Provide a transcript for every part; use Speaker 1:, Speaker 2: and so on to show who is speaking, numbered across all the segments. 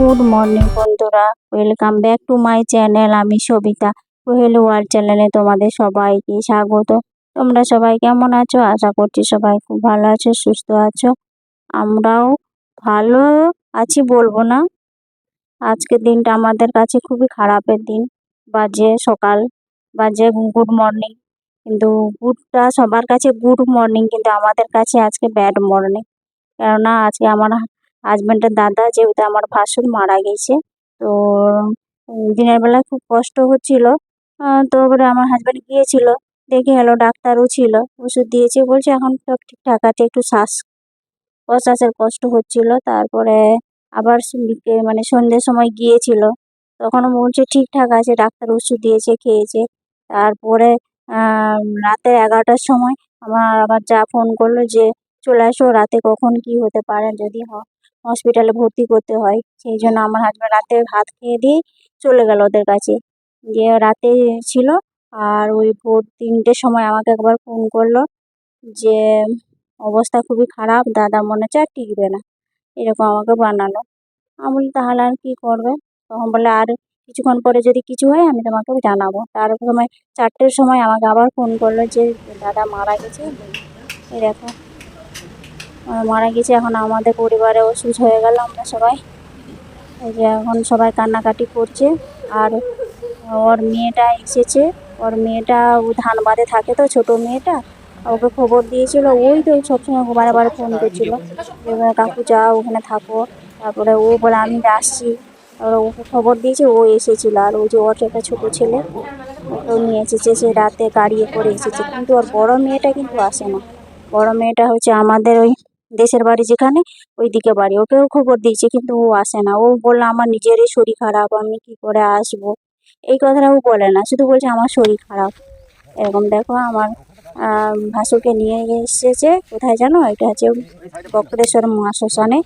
Speaker 1: Good morning বন্ধুরা। Welcome back to my channel আমি Sabita. Well world চ্যানেলে তোমাদের সবাইকে স্বাগত। তোমরা সবাই কেমন আছো? আশা করছি সবাই খুব ভালো আছো, সুস্থ আছো। আমরাও ভালো আছি বলব না। আজকের দিনটা আমাদের কাছে খুবই খারাপের দিন। বাজে সকাল, বাজে গুড মর্নিং। কিন্তু গুডটা সবার কাছে গুড মর্নিং, কিন্তু আমাদের কাছে আজকে ব্যাড মর্নিং। কেননা আজকে আমার হাজব্যান্ডের দাদা যেহেতু আমার ভাসুর মারা গেছে তো দিনের বেলা খুব কষ্ট হচ্ছিল। আহ, তো এবারে আমার হাজব্যান্ড গিয়েছিল দেখে এলো ডাক্তারও ছিল ওষুধ দিয়েছে বলছে এখন সব ঠিকঠাক আছে একটু শ্বাস প্রশ্বাসের কষ্ট হচ্ছিল। তারপরে আবার মানে সন্ধ্যের সময় গিয়েছিল তখনও বলছে ঠিকঠাক আছে ডাক্তার ওষুধ দিয়েছে খেয়েছে। তারপরে রাতে এগারোটার সময় আমার আবার যা ফোন করল যে চলে আসো রাতে কখন কি হতে পারে যদি হসপিটালে ভর্তি করতে হয়। সেই জন্য আমার হাজব্যান্ড রাতে ভাত খেয়ে দিয়ে চলে গেল ওদের কাছে। দিয়ে রাতে ছিল আর ওই ভোর তিনটের সময় আমাকে একবার ফোন করল যে অবস্থা খুবই খারাপ দাদা মনে হচ্ছে আর টিকবে না। এরকম আমাকে বানালো। আমি বলি তাহলে আর কী করবে? তখন বলে আর কিছুক্ষণ পরে যদি কিছু হয় আমি তোমাকে জানাব। তার সময় চারটের সময় আমাকে আবার ফোন করল যে দাদা মারা গেছে। আহ, মারা গেছে, এখন আমাদের পরিবারে অসুস্থ হয়ে গেল আমরা সবাই। এই যে এখন সবাই কান্নাকাটি করছে, আর ওর মেয়েটা এসেছে, ওর মেয়েটা ও ধানবাদে থাকে তো, ছোট মেয়েটা, ওকে খবর দিয়েছিল, ওই তো সবসময় বারে বারে ফোন করছিল কাকু যাও, ওখানে থাকো। তারপরে ও বলে, আমি আসছি। তারপরে ওকে খবর দিয়েছে, ও এসেছিল, আর ওই যে ওর একটা ছোটো ছেলে, ওকেও নিয়ে এসেছে, সে রাতে গাড়িয়ে করে এসেছে। কিন্তু ওর বড় মেয়েটা কিন্তু আসে না। বড় মেয়েটা হচ্ছে আমাদের ওই দেশের বাড়ি যেখানে ওই দিকে বাড়ি। ওকেও খবর দিয়েছে, কিন্তু ও আসে না। ও বলল, আমার নিজেরই শরীর খারাপ, আমি কি করে আসব? এই কথাটা ও বলে না, শুধু বলছে, আমার শরীর খারাপ। এরকম দেখো আমার ভাসুকে নিয়ে এসেছে, কোথায় জানো? এটা হচ্ছে বক্রেশ্বর মহাশ্মশানে।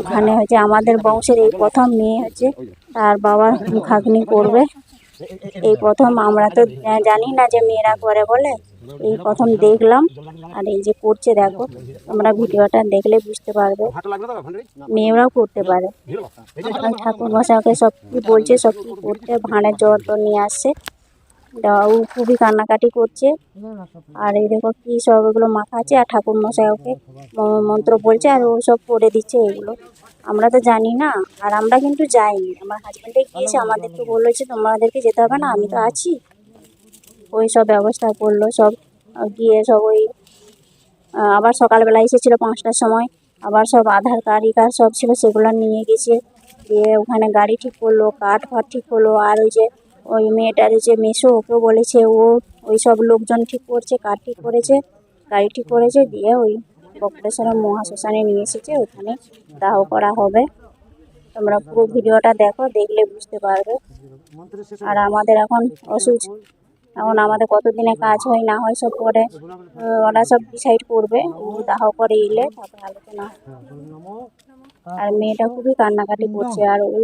Speaker 1: ওখানে হচ্ছে আমাদের বংশের এই প্রথম মেয়ে হচ্ছে, তার বাবার মুখাগ্নি করবে। এই প্রথম, আমরা তো জানি না যে মেয়েরা করে বলে। এই প্রথম দেখলাম আর এই যে করছে দেখো তোমরা ভিডিওটা দেখলে বুঝতে পারবে। মেয়েরাও করতে পারে। ঠাকুর মশাইকে সব কি বলছে সব কি করতে ভাঁড়ের টর নিয়ে আসছে। ও খুবই কান্নাকাটি করছে। আর এই দেখো কি সব এগুলো আছে আর ঠাকুর মশাই ওকে মন্ত্র বলছে আর ও সব করে দিচ্ছে এগুলো। আমরা তো জানি না আর আমরা কিন্তু যাইনি। আমার হাজব্যান্ডে গিয়েছে আমাদেরকে বলেছে তোমাদেরকে যেতে হবে না আমি তো আছি। ওই সব ব্যবস্থা করল সব গিয়ে সব ওই আবার সকালবেলা এসেছিল পাঁচটার সময়, আবার সব আধার কার্ড, ই কার্ড সব ছিল, সেগুলো নিয়ে গেছে দিয়ে ওখানে গাড়ি ঠিক করল, কাঠ ফাট ঠিক করল, আর ওই যে, ওই মেয়েটার যে মেসো ওকেও বলেছে, ও, ওই সব লোকজন ঠিক করছে, কাঠ ঠিক করেছে, গাড়ি ঠিক করেছে, দিয়ে ওই বক্রেশ্বরের মহাশ্মশানে নিয়ে এসেছে, ওখানে দাহ করা হবে। তোমরা পুরো ভিডিওটা দেখো, দেখলে বুঝতে পারবে। আর আমাদের এখন অসুখ এখন আমাদের কতদিনে কাজ হয়, না হয় সব পরে ওরা সব ডিসাইড করবে দাহ করে এলে তারপরে আলোচনা আর মেয়েটা খুবই কান্নাকাটি করছে, আর ও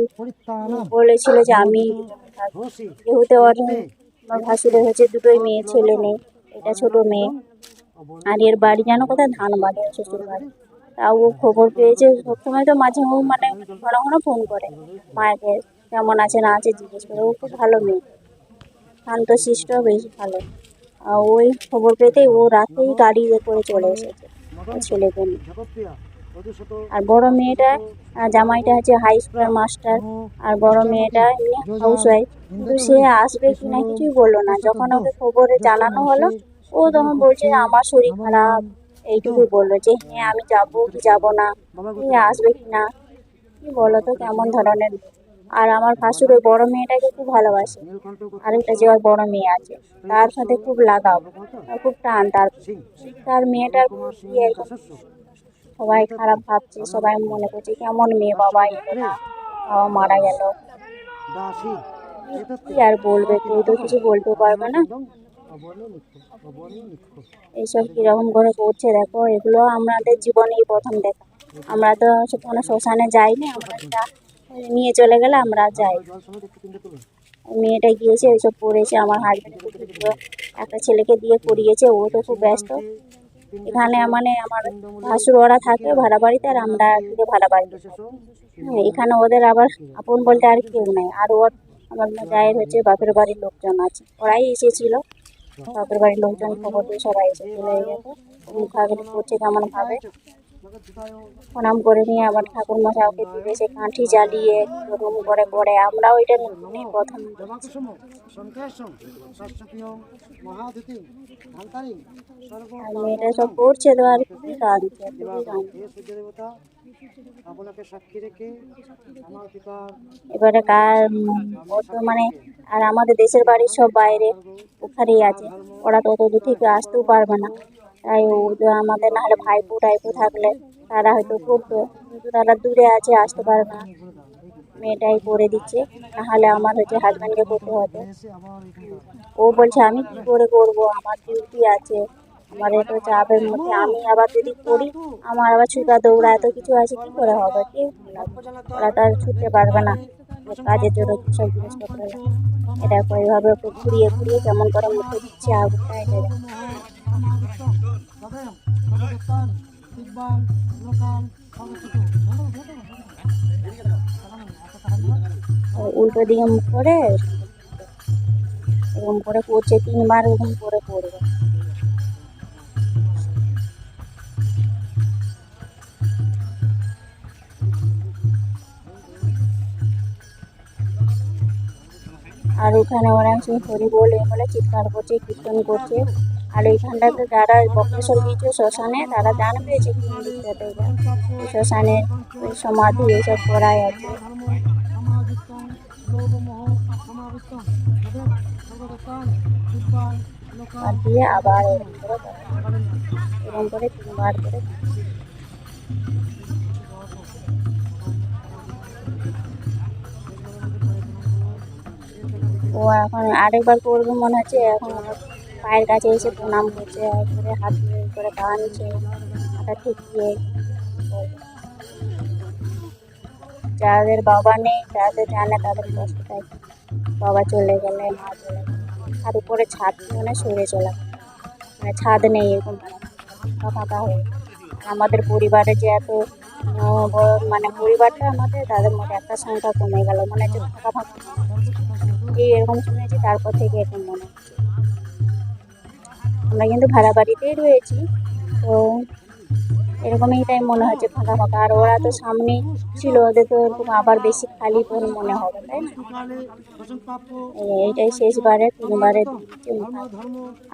Speaker 1: বলেছিল যে আমি যেহেতু ওর ভাসুরের হচ্ছে দুটোই মেয়ে ছেলে নেই, এটা ছোট মেয়ে। আর এর বাড়ি যেন কোথায় ধানবাদে শ্বশুর বাড়ি তাও ও খবর পেয়েছে, সবসময় তো মাঝে মানে ঘন ঘন ফোন করে মায়ের কেমন আছে, না আছে জিজ্ঞেস করে, ও খুব ভালো মেয়ে। শান্ত, শিষ্ট, বেশ ভালো। আর ওই খবর পেতেই ও রাতেই গাড়ি করে চলে এসেছে ছেলেকে আর বড় মেয়েটা জামাইটা হচ্ছে হাই স্কুলের মাস্টার আর বড় মেয়েটা হাউস ওয়াইফ কিন্তু সে আসবে কি না কিছুই বলল না। যখন ওকে খবরে জানানো হলো, ও তখন বলছে, আমার শরীর খারাপ। এইটুকুই বলল যে হ্যাঁ আমি যাব কি যাব না। আসবে কি না? কি বলো তো, কেমন ধরনের আর আমার ভাসুর ওই বড় মেয়েটাকে খুব ভালোবাসে। আর একটা যে ওর বড় মেয়ে আছে, তার সাথে খুব লাগাও খুব টান, তার তার মেয়েটার কি সবাই খারাপ ভাবছে, সবাই মনে করছে কেমন মেয়ে বাবা না বাবা মারা গেল। কি আর বলবে? কেউ তো কিছু বলতে পারবে না। এইসব কীরকম করে করছে দেখো, এগুলো আমাদের জীবনেই প্রথম দেখা। আমরা তো কোনো শ্মশানে যাইনি, আমরা নিয়ে চলে গেলে আমরা যাই। মেয়েটা গিয়েছে ওইসব পড়েছে আমার হাজবেন্ড একটা ছেলেকে দিয়ে করিয়েছে ও তো খুব ব্যস্ত। এখানে মানে আমার ভাসুর ওরা থাকে ভাড়া বাড়িতে আর আমরা কিন্তু ভাড়া বাড়িতে হ্যাঁ, এখানে ওদের আবার আপন বলতে আর কেউ নেই। আর ওর আমার গায়ের হচ্ছে বাপের বাড়ির লোকজন আছে। ওরাই এসেছিল। বাপের বাড়ির লোকজন খবর দিয়ে সবাই এসে চলে গেছে। মুখাগ্নি করছে কেমন ভাবে। প্রণাম করে নিয়ে আবার ঠাকুর মশাই ওকে দিবে সে কাঠি জ্বালিয়ে রুম করে করে আমরাও এটা নিয়ে প্রথম। মেয়েটা সব করছে তো আর কি খুবই কাঁদছে। এবারে কার মানে আর আমাদের দেশের বাড়ির সব বাইরে ওখানেই আছে ওরা তো অত দূর থেকে আসতেও পারবে না। তাই আমাদের নাহলে ভাইপো টাইপো থাকলে তারা হয়তো করতো কিন্তু তারা দূরে আছে, আসতে পারে না। মেয়েটাই করে দিচ্ছে নাহলে আমার হচ্ছে হাজব্যান্ডকে করতে
Speaker 2: এখানে
Speaker 1: ও বলছে, আমি কি করে করব? আমার ডিউটি আছে। আমার এত চাপের মধ্যে আমি আবার যদি করি আমার আবার ছুটা দৌড়া, এত কিছু আছে, কি করে হবে? কেউ ওরা তো আর ছুটতে পারবে না। কাজের জন্য সব জিনিসপত্র এটা ওকে ঘুরিয়ে ঘুরিয়ে কেমন করে মুখে দিচ্ছে আগুনটা এটা উল্টো দিকে মুখ করে, এরকম করে করছে, তিনবার এরকম করে করবে। আর ওখানে ওরা সেই হরি বলে বলে চিৎকার করছে, কীর্তন করছে। আর এইখানটাতে যারা বক্রেশ্বর গিয়েছে শ্মশানে, তারা জানবে যে শ্মশানে সমাধি এইসব করাই আছে। দিয়ে আবার এরকম করে তিনবার করে ও এখন আরেকবার করবে মনে হচ্ছে, এখন পায়ের কাছে এসে প্রণাম করছে, একবারে হাত করে টানছে মাথা ঠেকিয়ে। যাদের বাবা নেই, যাদের জানে তাদের কষ্ট বাবা চলে গেলে, মা চলে গেলে। আর উপরে ছাদ মানে সরে চলে। মানে ছাদ নেই এরকম ফাঁকা ফাঁকা হয়ে। আমাদের পরিবারে যে এত মানে পরিবারটা আমাদের, তাদের মধ্যে একটা সংখ্যা কমে গেল। মানে যে ফাঁকা ফাঁকা। এই এরকম শুনেছি, তারপর থেকে এরকম মনে হচ্ছে। আমরা কিন্তু ভাড়া বাড়িতেই রয়েছি। তো এরকমই তাই মনে হচ্ছে ফাঁকা ফাঁকা। আর ওরা তো সামনেই ছিল, ওদের তো এরকম আবার বেশি খালি পর মনে হবে, তাই না? এইটাই শেষবারে তিনবারে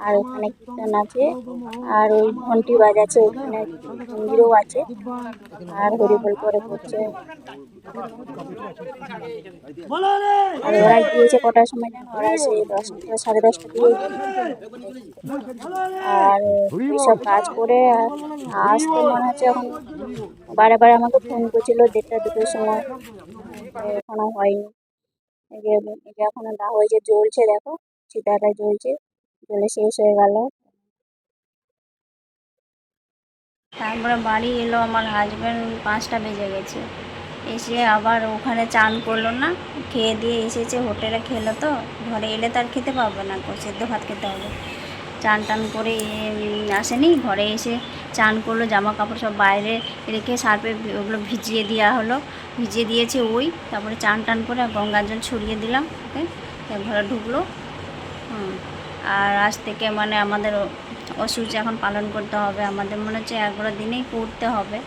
Speaker 1: আর ওখানে কীর্তন আছে, আর ওই ঘন্টি বাজাচ্ছে, ওখানে মন্দিরও আছে, আর হরিবল করে করছে। আর ওরা গিয়েছে কটার সময় জানো ওরা দশটা, সাড়ে দশটা দিয়ে আর এইসব কাজ করে আর আসতে মনে হচ্ছে এখন বারে বারে আমাকে ফোন করছিল, দেড়টা, দুটোর সময়। এখনও হয়নি। এখনও না হয়েছে জ্বলছে দেখো চিতাটা জ্বলছে, জ্বলে শেষ হয়ে গেল। তারপরে বাড়ি এলো আমার হাজব্যান্ড পাঁচটা বেজে গেছে। এসে আবার ওখানে চান করল না, খেয়ে দিয়ে এসেছে হোটেলে খেলো তো, ঘরে এলে তার খেতে পারবে না সেদ্ধ ভাত খেতে হবে। চান টান করে আসেনি, ঘরে এসে চান করল জামা কাপড় সব বাইরে রেখে সার্ফে ভি- ওগুলো ভিজিয়ে দেওয়া হলো। ভিজিয়ে দিয়েছে ওই, তারপরে চান টান করে গঙ্গার জল ছড়িয়ে দিলাম, ওকে? ঘরে ঢুকলো। আর আজ থেকে মানে আমাদের অসুচ এখন পালন করতে হবে। আমাদের মনে হচ্ছে এগারো দিনেই করতে হবে।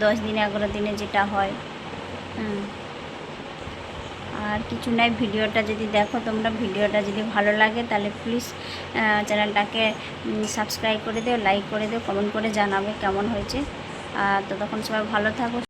Speaker 1: দশ দিনে এগারো দিনে যেটা হয়। হুম। আর কিছু নাই, ভিডিওটা যদি দেখো তোমরা, ভিডিওটা যদি ভালো লাগে তাহলে প্লিজ চ্যানেলটাকে সাবস্ক্রাইব করে দিও লাইক করে দিও কমেন্ট করে জানাবে কেমন হয়েছে। আর তো তখন সবাই ভালো থাকো।